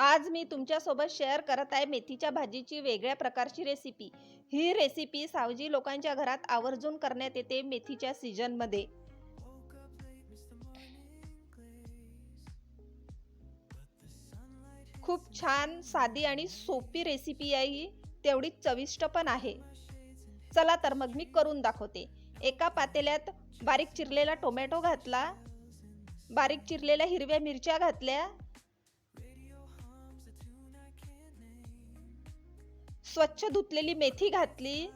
आज मी तुमच्यासोबत शेअर करत आहे मेथीच्या भाजीची वेगळ्या प्रकारची रेसिपी ही रेसिपी सावजी लोकांच्या घरात आवर्जून करण्यात येते मेथीच्या सीजनमध्ये खूप छान साधी आणि सोपी रेसिपी आहे ही. तेवढीच चविष्ट पण आहे. चला तर मग मी करून दाखवते. एका पातेल्यात बारीक चिरलेला टोमॅटो घातला. बारीक चिरलेल्या हिरव्या मिरच्या घातल्या. स्वच्छ धुतलेली मेथी घातली.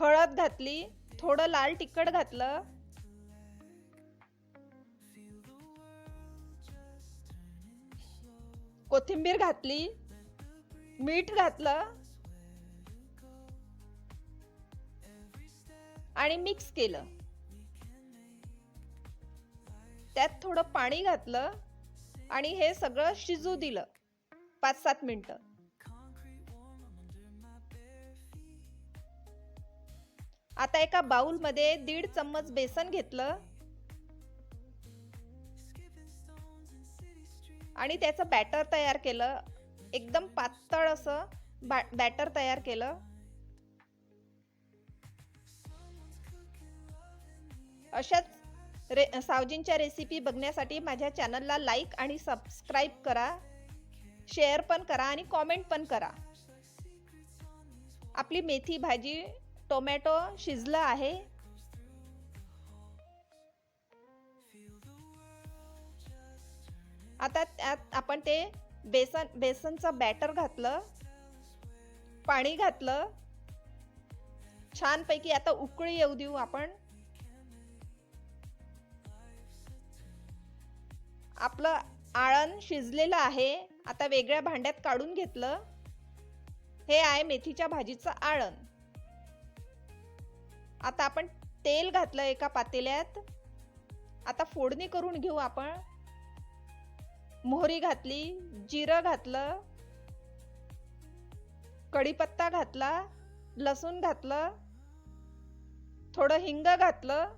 हळद घातली. थोडं लाल तिखट घातलं. कोथिंबीर घातली. मीठ घातलं. आणि मिक्स केलं. त्यात थोडं पाणी घातलं आणि हे सगळं शिजू दिलं. पाच सात मिनटं. आता एका बाउलमध्ये दीड चम्मच बेसन घेतलं. आणि त्याचं बॅटर तयार केलं. एकदम पातळ असं बॅटर तयार केलं. अशाच रे सावजींच्या रेसिपी बघण्यासाठी माझ्या चॅनलला लाईक आणि सबस्क्राईब करा. शेअर पण करा आणि कॉमेंट पण करा. आपली मेथी भाजी टोमॅटो शिजलं आहे. आता त्यात आपण ते बेसन बेसनचं बॅटर घातलं. पाणी घातलं. छानपैकी आता उकळी येऊ देऊ आपण. आपलं आळण शिजलेलं आहे आता वेगळ्या भांड्यात काढून घेतलं. हे आहे मेथीच्या भाजीचं आळण. आता आपण तेल घातलं एका पातेल्यात. आता फोडणी करून घेऊ आपण. मोहरी घातली जिरं घातलं कढीपत्ता घातला लसूण घातलं थोडं हिंग घातलं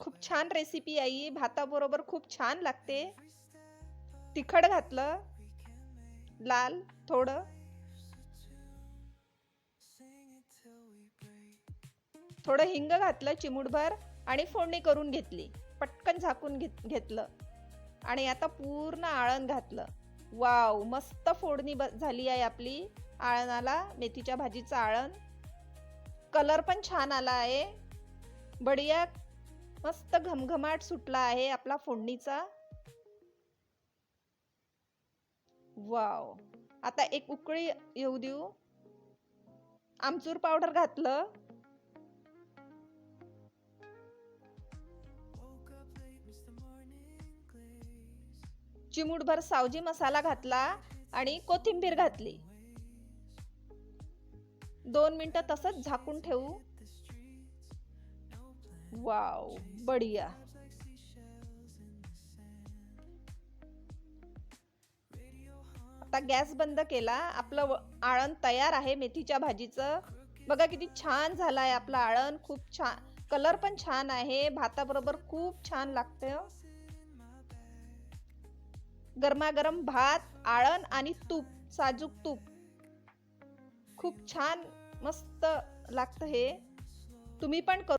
खूप छान रेसिपी आई. भाताबरोबर खूप छान लागते. तिखट घातलं. लाल थोडं. थोडं हिंग घातलं चिमूटभर आणि फोडणी करून घेतली. पटकन झाकून घेत घेतलं. आणि आता पूर्ण आळण घातलं. वाव मस्त फोडणी झाली आहे आपली. आळणाला मेथीच्या भाजीचं आळण. कलर पण छान आला आहे. बढिया मस्त घमघमाट सुटला आहे आपला फोडणीचा. वाव. आता एक उकळी येऊ देऊ. आमचूर पावडर घातलं. चिमूटभर सावजी मसाला घातला आणि कोथिंबीर घातली. दोन मिनटं तसंच झाकून ठेवू. वाव बढिया. आता गॅस बंद केला आपलं आळण तयार आहे मेथीच्या भाजीचं. बघा किती छान झालं आहे आपलं आळण खूप छान कलर पण छान आहे भाताबरोबर खूप छान लागतं. गरमागरम भात आळण आणि तूप साजूक तूप. खूप छान मस्त लागतं हे. तुम्ही पण करू